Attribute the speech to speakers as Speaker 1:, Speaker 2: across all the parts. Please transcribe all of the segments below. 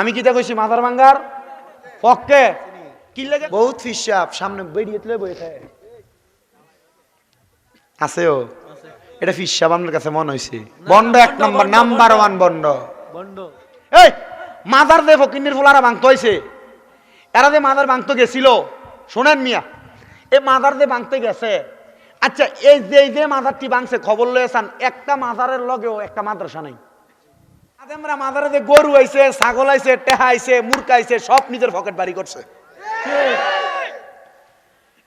Speaker 1: আমি কিতা কইছি মাদার ভাঙ্গার? পক্ষে? কি লাগে? বহুত ফিসাব সামনে বেরিয়ে তুলে বই থাকে। আছে ও। এটা ফিসাব আপনার কাছে মনে হয়েছে বন্ড এক নম্বর নাম্বার ওয়ান বন্ড।
Speaker 2: বন্ড।
Speaker 1: এই মাদার দে ফকিন্নির ফুলারা ভাঙতে হয়েছে এরা যে মাদার ভাঙতে গেছিল শোনেন মিয়া এই মাদার যে ভাঙতে গেছে আচ্ছা এই যে এই যে মাদারটি ভাঙছে খবর লয়েছেন একটা মাদারের লগেও একটা মাদ্রাসা নাই। আদেমরা গরু আইছে, ছাগল আইছে, টেহা আইছে মুরকা আইছে, সব নিজের বাড়ি করছে।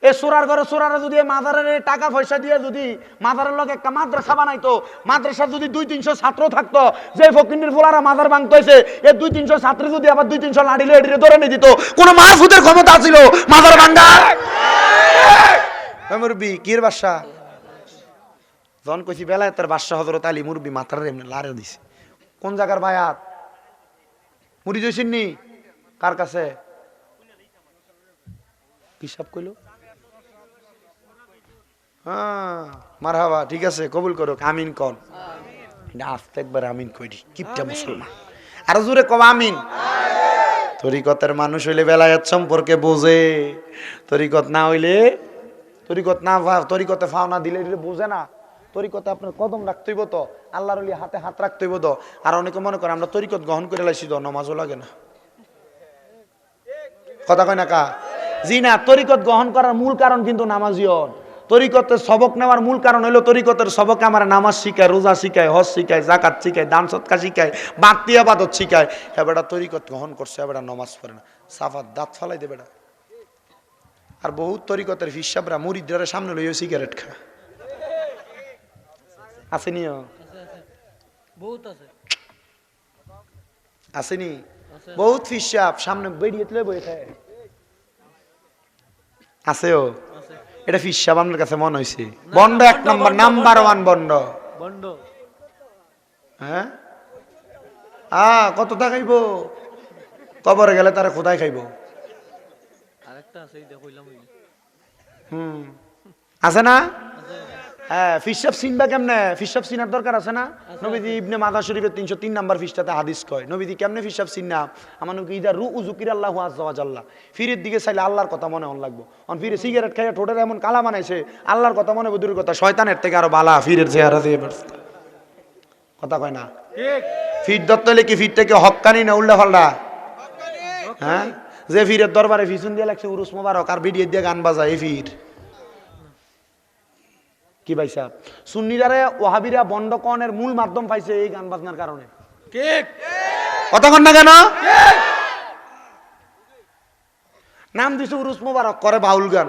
Speaker 1: এ সোরার ঘরে সোরারা যদি মাদারের টাকা পয়সা দিয়ে যদি মাদারের লগে একটা মাদ্রাসা বানাইতো, মাদ্রাসার যদি দুই তিনশো ছাত্র থাকতো, যে মাদার এই দুই তিনশো যদি আবার দুই তিনশো লাড়িলে এডিরে ধরে নিয়ে দিত, কোন মাহফুদের ক্ষমতা ছিল মাদার ভাঙ্গা মুরবি কির বাসা জন কইছি বেলায় তার বাদশাহ হজরত আলী মুরবি মাথার এমনি দিছে। কোন জায়গার বায়াত মুড়ি জয়সিননি? কার কাছে? পিসাব কইলো। হ্যাঁ মারহাবা ঠিক আছে কবুল করো আমিন কন। আস্তে একবার আমিন কইরি কিপটা মুসলমান। আর জোরে কব আমিন। তরিকতের মানুষ হইলে বেলায়াত সম্পর্কে বোঝে। তরিকত না হইলে তরিকত না তরিকতে ফাও না দিলে বোঝে না। তরিকতে আপনার কদম রাখতে হইব তো, আল্লাহর হাতে হাত রাখতে হইব তো। আর অনেকে মনে করে, আমরা তরিকত গ্রহণ করে লাইছি তো, নমাজও লাগে না। কথা কয় না কা? জি না, তরিকত গ্রহণ করার মূল কারণ কিন্তু নামাজিয়ন তরিকতের সবক নেওয়ার মূল কারণ হলো তরিকতের সবক আমার নামাজ শিখায়, রোজা শিখায়, হজ শিখায় জাকাত শিখায়, দান সৎকা শিখায় বাঁকতি আবাদত শিখায়। এবারটা তরিকত গ্রহণ করছে এবারটা নমাজ পড়ে না। সাফাত দাঁত ফালাই দেবে আর বহুত তরিকতের হিসাবরা মুরিদরা সামনে লইও সিগারেট খা আসেনিও
Speaker 2: আছে
Speaker 1: আসেনি? বহুত হিসাব সামনে বেরিয়ে তুলে বই থাকে আছেও
Speaker 2: আছে।
Speaker 1: এটা ফিসাব আপনার কাছে মনে হয়েছে বন্ড এক নম্বর নাম্বার ওয়ান বন্ড।
Speaker 2: বন্ড।
Speaker 1: হ্যাঁ? আ কত টা খাইব? কবরে গেলে তারা খোদাই খাইব।
Speaker 2: আরেকটা আছে এই
Speaker 1: হুম। আছে না? হ্যাঁ ফিসাব কেমনে? ফিসাব দরকার আছে না? নবীজি ইবনে মাদা শরীফের তিনশো তিন নাম্বার ফিসটাতে হাদিস কয় নবীজি কেমনে ফিসাব চিন্না আমার নবী ইদা রু উজুকির আল্লাহ আজ্লাহ ফিরের দিকে চাইলে আল্লাহর কথা মনে হন লাগবো। অন ফিরে সিগারেট খাইয়ে ঠোঁটের এমন কালা বানাইছে আল্লাহর কথা মনে বুধুর কথা শয়তানের থেকে আরও বালা ফিরের চেহারা দিয়ে বেরোচ্ছে। কথা কয় না? ফির দত্ত হলে কি ফিটটাকে হকানি না উল্টা ফাল্টা হ্যাঁ? যে ফিরের দরবারে ফিসুন দিয়ে লাগছে উরুস মোবারক আর ভিডিও দিয়ে গান বাজায় এই ফির। কি পাইছা? সুন্নিরারে ওহাবিরা বন্ডকনের মূল মাধ্যম পাইছে এই গান বাজনার কারণে
Speaker 2: ঠিক
Speaker 1: কতক্ষণ না কেন? নাম দিছে উরুস মোবারক করে বাউল গান।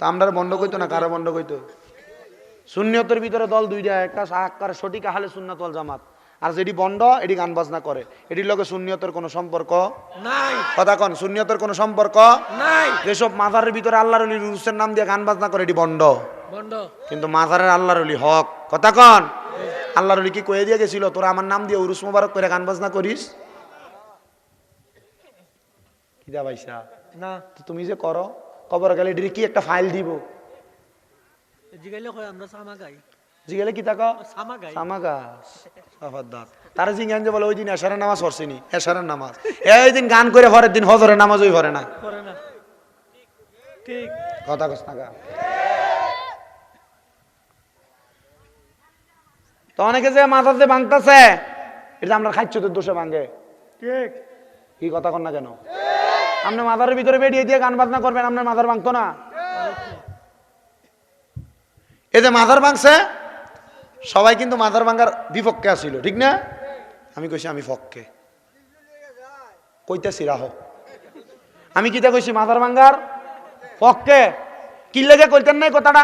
Speaker 1: তা আমরা বন্ধ কইতো না কারও বন্ধ কইতো শূন্যতের ভিতরে দল দুইটা একটা সাক্ষার সঠিক আহলে সুন্নাত ওয়াল জামাত। আর যেটি বন্ধ এটি গান বাজনা করে এটির লগে শূন্যতের কোনো সম্পর্ক
Speaker 2: নাই।
Speaker 1: কথা কন শূন্যতের কোনো সম্পর্ক
Speaker 2: নাই।
Speaker 1: যেসব মাজারের ভিতরে আল্লাহর রুসের নাম দিয়ে গান বাজনা করে এটি বন্ধ।
Speaker 2: বন্ড
Speaker 1: কিন্তু মাজারের আল্লাহর অলি হক। কথা কন। আল্লাহর অলি কি কয়ে দিয়ে গেছিল? তোরা আমার নাম দিয়ে উরুস মোবারক করে গান বাজনা করিস? কিদা ভাইসা
Speaker 2: না।
Speaker 1: তুমি যে করো কবর গেলে এটির কি একটা ফাইল দিব?
Speaker 2: জিগাইলে কয় আমরা সামা গাই।
Speaker 1: জিগেলে কি তাকা
Speaker 2: সামা গাই।
Speaker 1: সামাগাস সাফাদ্দাত তারা জিজ্ঞান যে বলে ওই দিন এশারের নামাজ পড়ছিনি। এশারের নামাজ। এই দিন গান করে পরের দিন হজরের নামাজ ওই পড়ে না।
Speaker 2: না। ঠিক।
Speaker 1: কথা কস নাকা তো অনেকে যে মাথাতে ভাঙতেছে এটা আমরা খাচ্ছদের দোষে ভাঙে।
Speaker 2: ঠিক।
Speaker 1: কি কথা কন না কেন? আপনি মাথার ভিতরে বেরিয়ে দিয়ে গান বাজনা করবেন আপনার মাথার ভাঙতো না? এই যে মাথার ভাঙছে সবাই কিন্তু মাথার ভাঙার বিপক্ষে আসছিল ঠিক না? আমি কইছি আমি পক্ষে কইতেছি রাহ। আমি কিতা কইছি মাথার ভাঙ্গার পক্ষে কি লেগে কইতেন নাই কথাটা?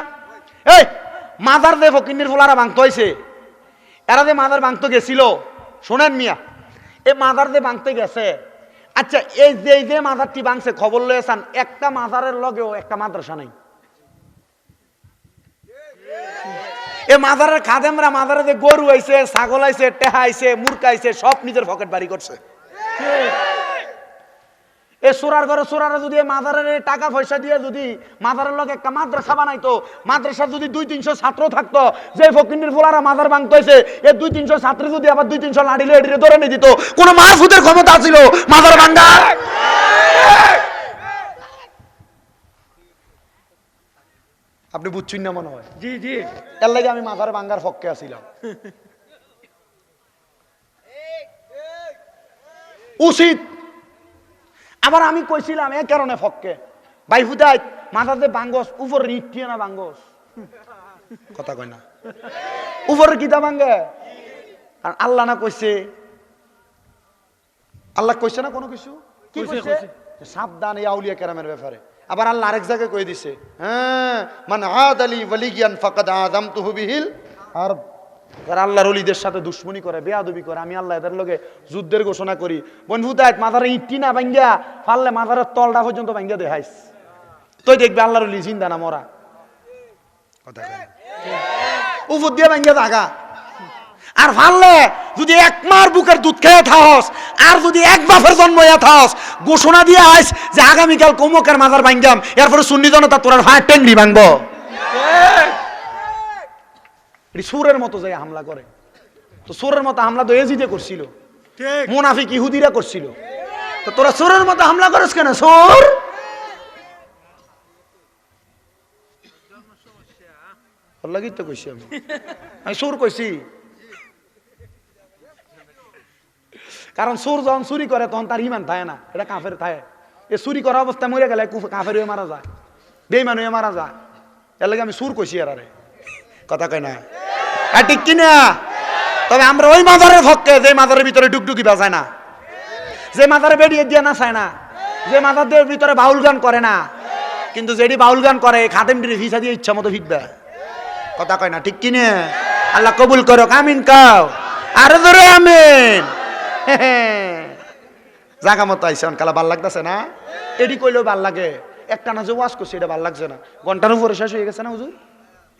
Speaker 1: এই মাদার দে ফকিন্নির ফোলারা ভাঙতে হয়েছে এরা যে মাদার বাংতে গেছিল, শোনেন মিয়া এই মাদার যে বাংতে গেছে আচ্ছা এই যে যে মাদারটি বাংছে, খবর লয়েছেন একটা মাদারের লগেও একটা মাদ্রাসা নাই। এ মাদারের খাদেমরা মাদারে যে গরু আইছে, ছাগল আইছে, টেহা আইছে মুরকা আইছে, সব নিজের পকেট বাড়ি করছে। এ সোরার ঘরে সোরারে যদি মাদারের টাকা পয়সা দিয়ে যদি মাদারের লোক একটা মাদ্রাসা বানাইতো মাদ্রাসার যদি দুই তিনশো ছাত্র থাকতো যে ফকিন্দির ফোলারা মাদার ভাঙতো এসে এ দুই তিনশো ছাত্র যদি আবার দুই তিনশো লাড়িলে এডিরে ধরে নিয়ে দিত কোন মাহফুদের ক্ষমতা ছিল মাদার ভাঙ্গা আপনি বুঝছেন না মনে হয়?
Speaker 2: জি জি।
Speaker 1: এর লাগে আমি মাথার ভাঙ্গার পক্ষে আসিলাম উচিত আবার আমি কইছিলাম এ কারণে ফককে? ভাই হুদাই মাথাতে বাঙ্গস উপরে ইটিয়ে না বাঙ্গস। কথা কয় না। উপরে কিতা ভাঙ্গে আর আল্লাহ না কইছে। আল্লাহ কইছে না কোনো কিছু? কি
Speaker 2: কইছে,
Speaker 1: সাবধান এই আউলিয়া কেরামের ব্যাপারে। আবার আল্লাহ আরেক জায়গায় কই দিছে হ্যাঁ মানে আদ আলী ওয়ালিগিয়ান ফাকাদ আদম তুহু বিহিল আর যারা আল্লাহর অলিদের সাথে দুশ্মনী করে বেয়াদবি করে আমি আল্লাহ এদের লগে যুদ্ধের ঘোষণা করি। বনভূতায় মাথারে ইটি না ভাঙ্গিয়া পারলে মাথারের তলটা পর্যন্ত ভাঙ্গিয়া দেখাইস তুই দেখবি আল্লাহর অলি জিন্দা না মরা। কথা উপর দিয়ে ভাঙ্গিয়া থাকা। আর ভাললে যদি এক মার বুকের দুধ খেয়ে থাকস আর যদি এক বাপের জন্ম হইয়া থাকস ঘোষণা দিয়ে আইস যে আগামীকাল কমকের মাথার ভাঙ্গাম এরপরে সুন্নি জনতা তোর ভাই টেঙ্গি ভাঙবো। এটি সুরের মতো যায় হামলা করে। তো সুরের মতো হামলা তো এজিদে করছিল। মুনাফিক ইহুদিরা করছিল। তো তোরা সুরের মতো হামলা করিস কেন? সুর! তো কইছি আমি। আমি সুর কইছি। কারণ সুর যখন চুরি করে তখন তার ইমান থাকে না। এটা কাফের থাকে। এ চুরি করা অবস্থায় মরে গেলে কুফ- কাফের হয়ে মারা যায়। বেইমান হয়ে মারা যায়। এর লাগে আমি সুর কইছি আর আরে কথা কয় না। আর ঠিক কিনা? তবে আমরা ওই মাদারের ভক্তে, যে মাদারের ভিতরে ডুকডুকি বাজায় না। যে মাদারে বেরিয়ে দিয়ে না চায় না। যে মাদারদের ভিতরে বাউল গান করে না। কিন্তু যেটি বাউল গান করে, খাদেমটির ভিসা দিয়ে ইচ্ছা মতো ফিটবে। কথা কয় না, ঠিক কিনে? আল্লাহ কবুল করো আমিন কাও। আরে ধরে আমিন। জাগা মতো আইসন কালা ভালো লাগতেছে না? এডি কইলেও ভালো লাগে। একটা না যে ওয়াশ করছে, এটা ভালো লাগছে না। ঘণ্টার উপরে শেষ হয়ে গেছে না হুজুর?